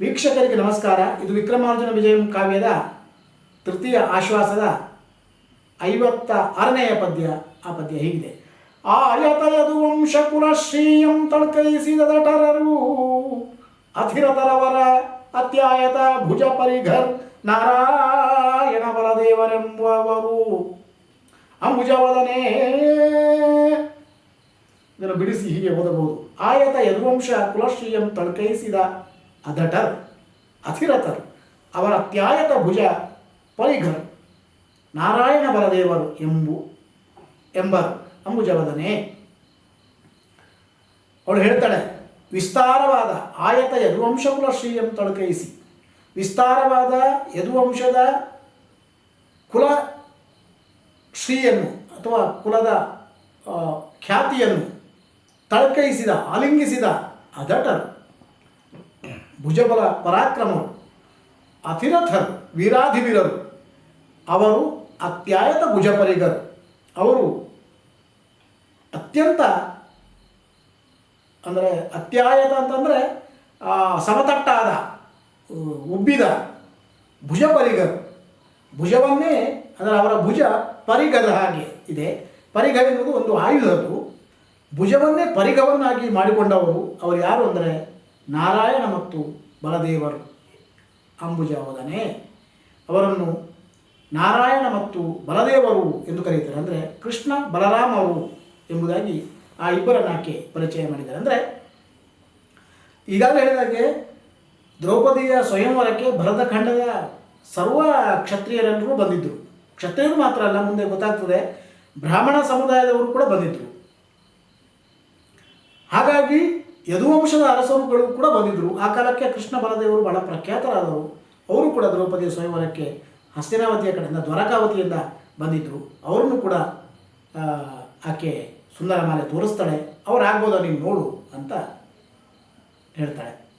ವೀಕ್ಷಕರಿಗೆ ನಮಸ್ಕಾರ. ಇದು ವಿಕ್ರಮಾರ್ಜುನ ವಿಜಯಂ ಕಾವ್ಯದ ತೃತೀಯ ಆಶ್ವಾಸದ ಐವತ್ತ ಆರನೆಯ ಪದ್ಯ. ಆ ಪದ್ಯ ಹೀಗಿದೆ. ಆಯತ ವಂಶಕುಲ ವಂಶ ಕುಲಶ್ರೀಯಂ ತಳ್ಕೈಸಿದ ದಟರರು ಅಧಿರತರವರ ಅತ್ಯಾಯತ ಭುಜ ಪರಿಘರ್ ನಾರಾಯಣ ಬಲದೇವರೆಂಬವರು ಅಂಬುಜವದನೇ ಇದನ್ನು ಬಿಡಿಸಿ ಹೀಗೆ ಓದಬಹುದು. ಆಯತ ಯದುವಂಶ ಕುಲಶ್ರೀಯಂ ತಳ್ಕೈಸಿದ ಅದಟರ್ ಅಧಿರತರ್ ಅವರ ತ್ಯಾಯತ ಭುಜ ಪರಿಘರ್. ನಾರಾಯಣ ಬಲದೇವರು ಎಂಬು, ಎಂಬರು. ಅಂಬುಜವದನೆ ಅವಳು ಹೇಳ್ತಾಳೆ, ವಿಸ್ತಾರವಾದ ಆಯತ ಯದುವಂಶ ಎಂ ತಳ್ಕೈಸಿ ವಿಸ್ತಾರವಾದ ಯದುವಂಶದ ಕುಲ ಶ್ರೀಯನ್ನು ಅಥವಾ ಕುಲದ ಖ್ಯಾತಿಯನ್ನು ತಳಕೈಸಿದ ಆಲಿಂಗಿಸಿದ ಅದಟರು. ಭುಜಬಲ ಪರಾಕ್ರಮರು, ಅತಿರಥರು, ವೀರಾಧಿವೀರರು. ಅವರು ಅತ್ಯಾಯತ ಭುಜಪರಿಗರು. ಅವರು ಅತ್ಯಂತ ಅಂದರೆ ಅತ್ಯಾಯತ ಅಂತಂದರೆ ಸಮತಟ್ಟಾದ ಉಬ್ಬಿದ ಭುಜಪರಿಗರು. ಭುಜವನ್ನೇ ಅಂದರೆ ಅವರ ಭುಜ ಪರಿಗದ ಹಾಗೆ ಇದೆ. ಪರಿಗ ಎನ್ನುವುದು ಒಂದು ಆಯುಧದ್ದು. ಭುಜವನ್ನೇ ಪರಿಗವನ್ನಾಗಿ ಮಾಡಿಕೊಂಡವರು ಅವರು ಯಾರು ಅಂದರೆ ನಾರಾಯಣ ಮತ್ತು ಬಲದೇವರು ಅಂಬುಜಾವದನೆ ಅವರನ್ನು ನಾರಾಯಣ ಮತ್ತು ಬಲದೇವರು ಎಂದು ಕರೀತಾರೆ ಅಂದರೆ ಕೃಷ್ಣ ಬಲರಾಮರು ಎಂಬುದಾಗಿ ಆ ಇಬ್ಬರನ್ನಾಕೆ ಪರಿಚಯ ಮಾಡಿದ್ದಾರೆ. ಅಂದರೆ ಈಗಾಗಲೇ ಹೇಳಿದಾಗೆ ದ್ರೌಪದಿಯ ಸ್ವಯಂವರಕ್ಕೆ ಭರತಖಂಡದ ಸರ್ವ ಕ್ಷತ್ರಿಯರೆಲ್ಲರೂ ಬಂದಿದ್ದರು. ಕ್ಷತ್ರಿಯರು ಮಾತ್ರ ಅಲ್ಲ, ಮುಂದೆ ಗೊತ್ತಾಗ್ತದೆ ಬ್ರಾಹ್ಮಣ ಸಮುದಾಯದವರು ಕೂಡ ಬಂದಿದ್ದರು. ಹಾಗಾಗಿ ಯದುವಂಶದ ಅರಸರುಗಳು ಕೂಡ ಬಂದಿದ್ದರು ಆ ಕಾಲಕ್ಕೆ ಕೃಷ್ಣ ಬಲದೇವರು ಬಹಳ ಪ್ರಖ್ಯಾತರಾದರು ಅವರು ಕೂಡ ದ್ರೌಪದಿಯ ಸ್ವಯಂವರಕ್ಕೆ ಹಸ್ತಿನಾವತಿಯ ಕಡೆಯಿಂದ ದ್ವಾರಕಾವತಿಯಿಂದ ಬಂದಿದ್ದರು ಅವರನ್ನು ಕೂಡ ಆಕೆ ಸುಂದರ ಮಾಲೆ ತೋರಿಸ್ತಾಳೆ. ಅವ್ರು ನೀವು ನೋಡು ಅಂತ ಹೇಳ್ತಾಳೆ.